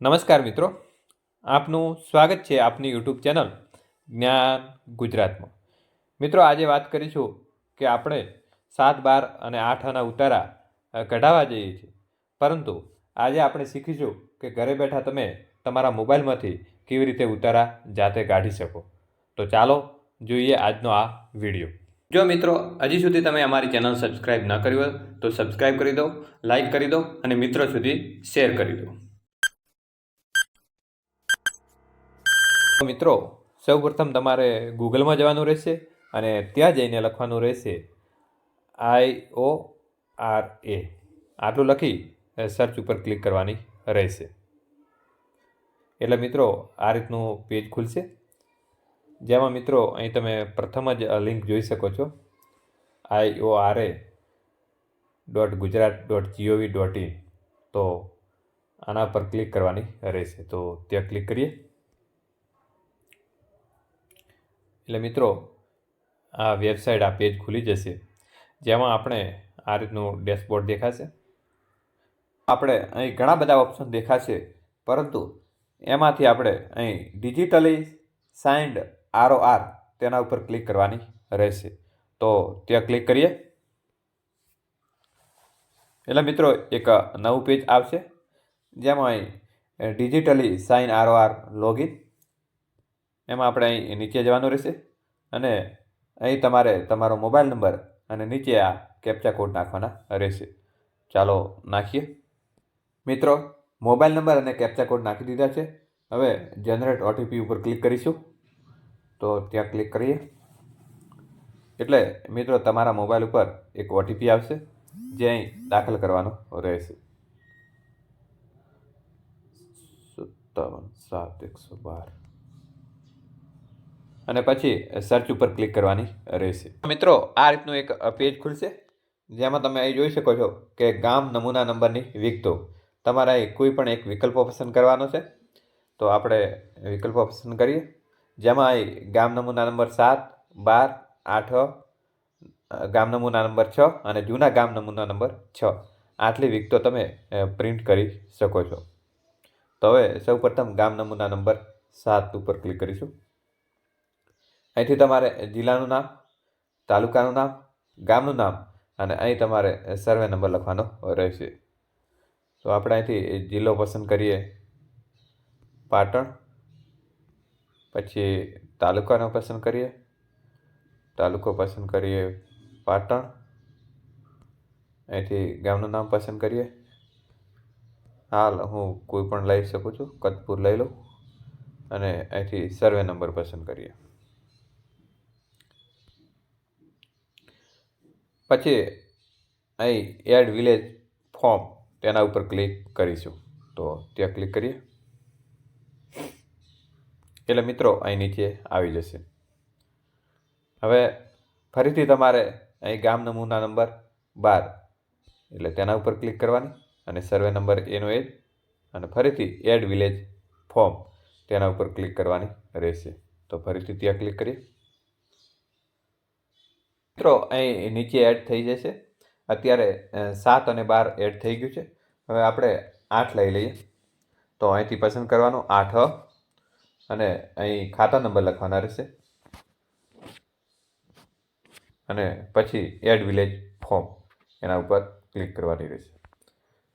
નમસ્કાર મિત્રો. આપનું સ્વાગત છે આપની યુટ્યુબ ચેનલ જ્ઞાન ગુજરાતમાં. મિત્રો, આજે વાત કરીશું કે આપણે સાત, બાર અને આઠ આના ઉતારા કઢાવવા જઈએ છીએ. પરંતુ આજે આપણે શીખીશું કે ઘરે બેઠા તમે તમારા મોબાઈલમાંથી કેવી રીતે ઉતારા જાતે કાઢી શકો. તો ચાલો જોઈએ આજનો આ વીડિયો. જો મિત્રો, હજી સુધી તમે અમારી ચેનલ સબસ્ક્રાઈબ ન કરી હોય તો સબસ્ક્રાઈબ કરી દો, લાઇક કરી દો અને મિત્રો સુધી શેર કરી દો. મિત્રો, સૌપ્રથમ તમારે ગૂગલમાં જવાનું રહેશે અને ત્યાં જઈને લખવાનું રહેશે આઈ ઓ આર એ આટલું લખી સર્ચ ઉપર ક્લિક કરવાની રહેશે. એટલે મિત્રો, આ રીતનું પેજ ખુલશે. જેમાં મિત્રો, અહીં તમે પ્રથમ જ લિંક જોઈ શકો છો. I O R A dot Gujarat dot G O V dot in તો આના પર ક્લિક કરવાની રહેશે. તો ત્યાં ક્લિક કરીએ. એટલે મિત્રો, આ વેબસાઇટ આ પેજ ખુલી જશે, જેમાં આપણે આ રીતનું ડેશબોર્ડ દેખાશે. આપણે અહીં ઘણા બધા ઓપ્શન દેખાશે, પરંતુ એમાંથી આપણે અહીં ડિજિટલી સાઇન્ડ આર આર તેના ઉપર ક્લિક કરવાની રહેશે. તો ત્યાં ક્લિક કરીએ. એટલે મિત્રો, એક નવું પેજ આવશે, જેમાં અહીં ડિજિટલી સાઇન આર આર લોગિન એમાં આપણે અહીં નીચે જવાનું રહેશે અને અહીં તમારે તમારો મોબાઈલ નંબર અને નીચે આ કેપ્ચા કોડ નાખવાના રહેશે. ચાલો નાખીએ. મિત્રો, મોબાઈલ નંબર અને કેપ્ચા કોડ નાખી દીધા છે. હવે જનરેટ ઓટીપી ઉપર ક્લિક કરીશું. તો ત્યાં ક્લિક કરીએ. એટલે મિત્રો, તમારા મોબાઈલ ઉપર એક ઓટીપી આવશે, જે અહીં દાખલ કરવાનો રહેશે. સત્તાવન, સાત, એકસો બાર. અને પછી સર્ચ ઉપર ક્લિક કરવાની રહેશે. મિત્રો, આ રીતનું એક પેજ ખુલશે, જેમાં તમે અહીં જોઈ શકો છો કે ગામ નમૂના નંબરની વિગતો તમારે કોઈ પણ એક વિકલ્પો પસંદ કરવાનો છે. તો આપણે વિકલ્પો પસંદ કરીએ. જેમાં અહીં ગામ નમૂના નંબર સાત, બાર, આઠ, ગામ નમૂના નંબર છ અને જૂના ગામ નમૂના નંબર છ. આટલી વિગતો તમે પ્રિન્ટ કરી શકો છો. તો હવે સૌપ્રથમ ગામ નમૂના નંબર સાત ઉપર ક્લિક કરીશું. અહીંથી તમારે જિલ્લાનું નામ, તાલુકાનું નામ, ગામનું નામ અને અહીં તમારે સર્વે નંબર લખવાનો રહેશે. તો આપણે અહીંથી જિલ્લો પસંદ કરીએ. પાટણ. પછી તાલુકાનો પસંદ કરીએ. તાલુકો પસંદ કરીએ પાટણ. અહીંથી ગામનું નામ પસંદ કરીએ. હાલ હું કોઈ પણ લઈ શકું છું, કતપુર લઈ લઉં અને અહીંથી સર્વે નંબર પસંદ કરીએ. પછી અહીં એડ વિલેજ ફોર્મ તેના ઉપર ક્લિક કરીશું. તો ત્યાં ક્લિક કરીએ. એટલે મિત્રો અહીં નીચે આવી જશે. હવે ફરીથી તમારે અહીં ગામ નમૂના નંબર બાર એટલે તેના ઉપર ક્લિક કરવાની અને સર્વે નંબર એનો એ અને ફરીથી એડ વિલેજ ફોર્મ તેના ઉપર ક્લિક કરવાની રહેશે. તો ફરીથી ત્યાં ક્લિક કરીએ. મિત્રો, અહીં નીચે એડ થઈ જશે. અત્યારે સાત અને બાર એડ થઈ ગયું છે. હવે આપણે આઠ લઈ લઈએ. તો અહીંથી પસંદ કરવાનું આઠ. અને અહીં ખાતા નંબર લખવાના રહેશે. અને પછી એડ વિલેજ ફોર્મ એના ઉપર ક્લિક કરવાની રહેશે.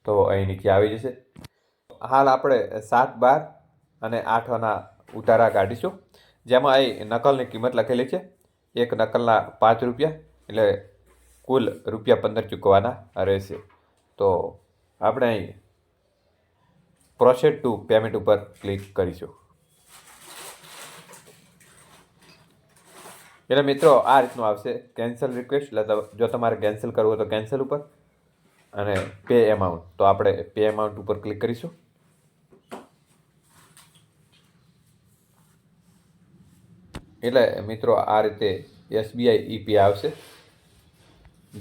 તો અહીં નીચે આવી જશે. હાલ આપણે સાત, બાર અને આઠના ઉતારા કાઢીશું. જેમાં અહીં નકલની કિંમત લખેલી છે. એક નકલના પાંચ રૂપિયા, એટલે કુલ રૂપિયા પંદર ચૂકવવાના રહેશે. તો આપણે અહીં પ્રોસેડ ટુ પેમેન્ટ ઉપર ક્લિક કરીશું. એટલે મિત્રો, આ રીતનું આવશે. કેન્સલ રિક્વેસ્ટ એટલે જો તમારે કેન્સલ કરવું હોય તો કેન્સલ ઉપર અને પે એમાઉન્ટ તો આપણે પે એમાઉન્ટ ઉપર ક્લિક કરીશું. એટલે મિત્રો, આ રીતે એસબીઆઈ ઈપી આવશે,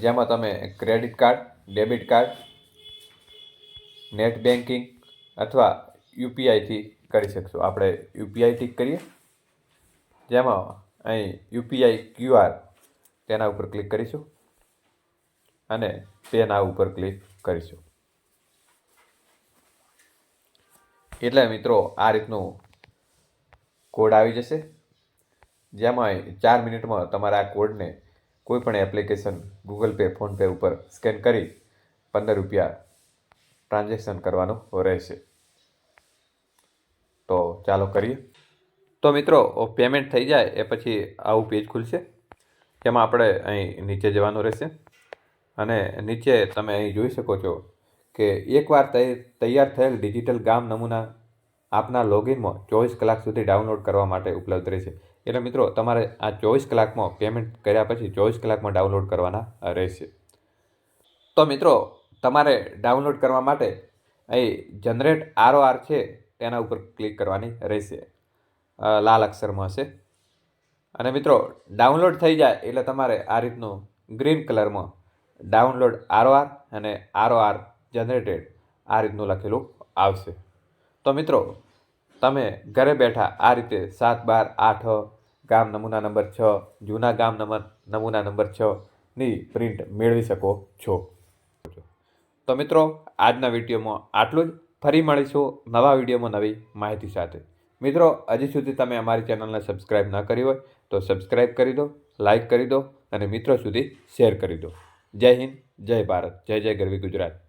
જેમાં તમે credit card, debit card, net banking અથવા યુપીઆઈથી કરી શકશો. આપણે યુપીઆઈ ટીક કરીએ. જેમાં અહીં યુપીઆઈ ક્યુઆર તેના ઉપર ક્લિક કરીશું અને તેના ઉપર ક્લિક કરીશું. એટલે મિત્રો, આ રીતનું કોડ આવી જશે. જેમાં ચાર મિનિટમાં તમારા આ કોડને કોઈ પણ એપ્લિકેશન ગૂગલ પે ફોનપે ઉપર સ્કેન કરી પંદર રૂપિયા ટ્રાન્ઝેક્શન કરવાનું રહેશે. તો ચાલો કરીએ. તો મિત્રો પેમેન્ટ થઈ જાય એ પછી આવું પેજ ખુલશે. તેમાં આપણે અહીં નીચે જવાનું રહેશે. અને નીચે તમે અહીં જોઈ શકો છો કે એકવાર તૈયાર થયેલ ડિજિટલ ગામ નમૂના આપના લોગિનમાં ચોવીસ કલાક સુધી ડાઉનલોડ કરવા માટે ઉપલબ્ધ રહેશે. એટલે મિત્રો, તમારે આ ચોવીસ કલાકમાં પેમેન્ટ કર્યા પછી ચોવીસ કલાકમાં ડાઉનલોડ કરવાના રહેશે. તો મિત્રો, તમારે ડાઉનલોડ કરવા માટે અહીં જનરેટ આરઓઆર છે તેના ઉપર ક્લિક કરવાની રહેશે. લાલ અક્ષરમાં હશે. અને મિત્રો ડાઉનલોડ થઈ જાય એટલે તમારે આ રીતનું ગ્રીન કલરમાં ડાઉનલોડ આરઓઆર અને આરઓઆર જનરેટેડ આ રીતનું લખેલું આવશે. તો મિત્રો તમે ઘરે બેઠા આ રીતે સાત બાર આઠ ગામ નમૂના નંબર છ, જૂના ગામ નંબર નમૂના નંબર છ ની પ્રિન્ટ મેળવી શકો છો. તો મિત્રો, આજના વિડીયોમાં આટલું જ. ફરી મળીશું નવા વિડીયોમાં નવી માહિતી સાથે. મિત્રો, હજી સુધી તમે અમારી ચેનલને સબસ્ક્રાઇબ ન કરી હોય તો સબસ્ક્રાઇબ કરી દો લાઈક કરી દો અને મિત્રો સુધી શેર કરી દો. જય હિન્દ, જય ભારત, જય જય ગરવી ગુજરાત.